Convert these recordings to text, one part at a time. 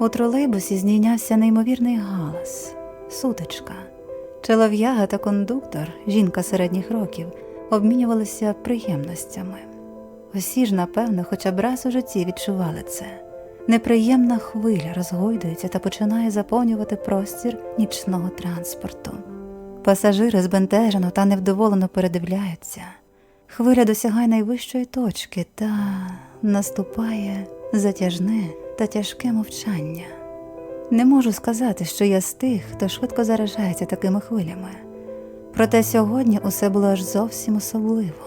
У тролейбусі здійнявся неймовірний галас, сутичка. Чолов'яга та кондуктор, жінка середніх років, обмінювалися приємностями. Усі ж, напевно, хоча б раз у житті відчували це. Неприємна хвиля розгойдується та починає заповнювати простір нічного транспорту. Пасажири збентежено та невдоволено передивляються. Хвиля досягає найвищої точки та наступає затяжне та тяжке мовчання. Не можу сказати, що я з тих, хто швидко заражається такими хвилями. Проте сьогодні усе було аж зовсім особливо.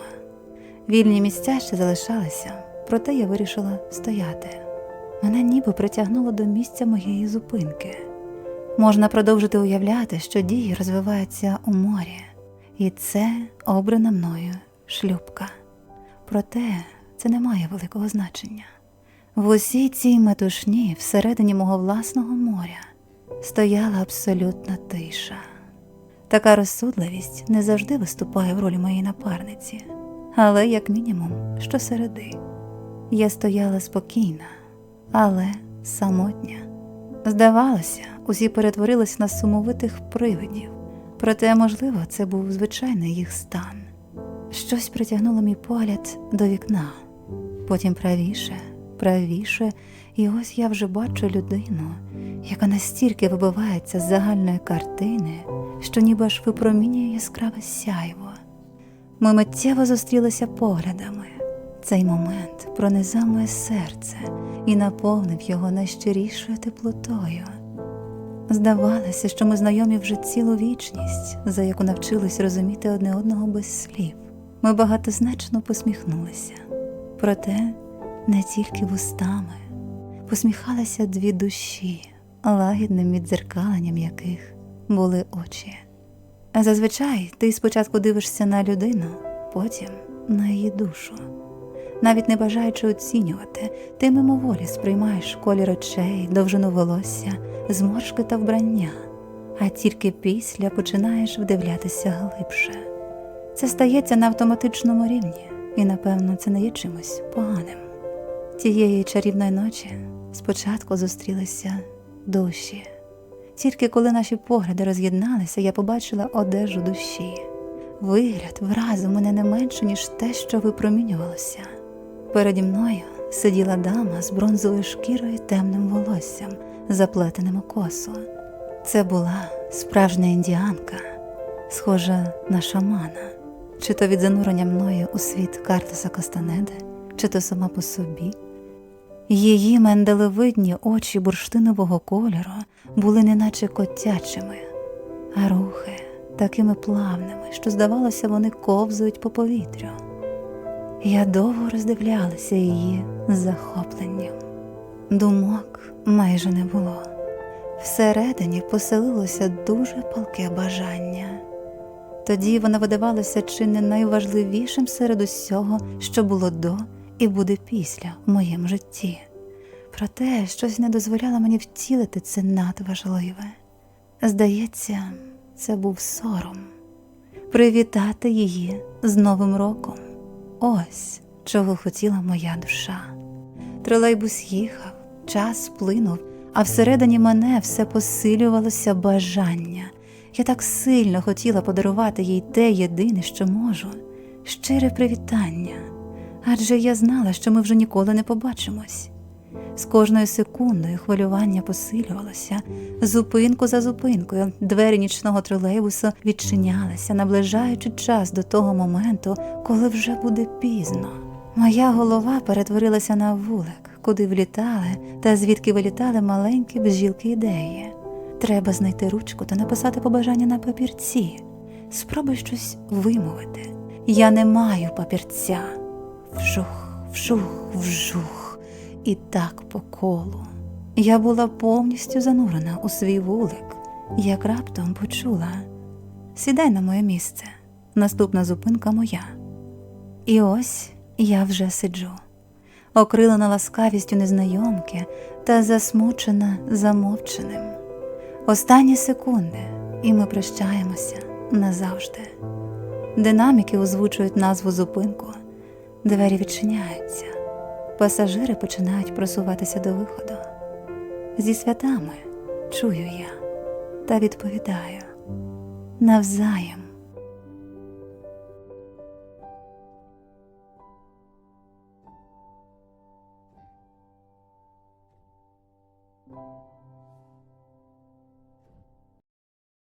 Вільні місця ще залишалися, проте я вирішила стояти. Мене ніби притягнуло до місця моєї зупинки. Можна продовжити уявляти, що дії розвиваються у морі, і це обрана мною шлюбка. Проте це не має великого значення. В усій цій метушні, всередині мого власного моря, стояла абсолютна тиша. Така розсудливість не завжди виступає в ролі моєї напарниці, але, як мінімум, щосереди. Я стояла спокійна, але самотня. Здавалося, усі перетворились на сумовитих привидів, проте, можливо, це був звичайний їх стан. Щось притягнуло мій погляд до вікна, потім правіше, правіше, і ось я вже бачу людину, яка настільки вибивається з загальної картини, що ніби аж випромінює яскраве сяйво. Ми миттєво зустрілися поглядами. Цей момент пронизав моє серце і наповнив його найщирішою теплотою. Здавалося, що ми знайомі вже цілу вічність, за яку навчились розуміти одне одного без слів. Ми багатозначно посміхнулися, проте не тільки вустами, посміхалися дві душі, лагідним віддзеркаленням яких були очі. Зазвичай ти спочатку дивишся на людину, потім на її душу. Навіть не бажаючи оцінювати, ти мимоволі сприймаєш колір очей, довжину волосся, зморшки та вбрання, а тільки після починаєш вдивлятися глибше. Це стається на автоматичному рівні, і, напевно, це не є чимось поганим. Тієї чарівної ночі спочатку зустрілися душі. Тільки коли наші погляди роз'єдналися, я побачила одежу душі. Вигляд вразив мене не менше, ніж те, що випромінювалося. Переді мною сиділа дама з бронзовою шкірою і темним волоссям, заплетеним у косу. Це була справжня індіанка, схожа на шамана, чи то від занурення мною у світ Картоса Кастанеди, чи то сама по собі. Її менделевидні очі бурштинового кольору були неначе котячими, а рухи такими плавними, що, здавалося, вони ковзають по повітрю. Я довго роздивлялася її з захопленням. Думок майже не було. Всередині поселилося дуже палке бажання. Тоді вона видавалася чи не найважливішим серед усього, що було до і буде після в моєму житті. Проте щось не дозволяло мені втілити це надважливе. Здається, це був сором привітати її з Новим роком. Ось чого хотіла моя душа. Тролейбус їхав, час сплинув, а всередині мене все посилювалося бажання. Я так сильно хотіла подарувати їй те єдине, що можу щире привітання. Адже я знала, що ми вже ніколи не побачимось. З кожною секундою хвилювання посилювалося, зупинку за зупинкою двері нічного тролейбусу відчинялися, наближаючи час до того моменту, коли вже буде пізно. Моя голова перетворилася на вулик, куди влітали та звідки вилітали маленькі бжілки ідеї. Треба знайти ручку та написати побажання на папірці. Спробуй щось вимовити. Я не маю папірця. Вжух, вжух, вжух, і так по колу. Я була повністю занурена у свій вулик, як раптом почула сідай на моє місце, наступна зупинка моя. І ось я вже сиджу, окрилена ласкавістю незнайомки та засмучена замовченим. Останні секунди, і ми прощаємося назавжди. Динаміки озвучують назву зупинку, двері відчиняються, пасажири починають просуватися до виходу. Зі святами чую я та відповідаю навзаєм.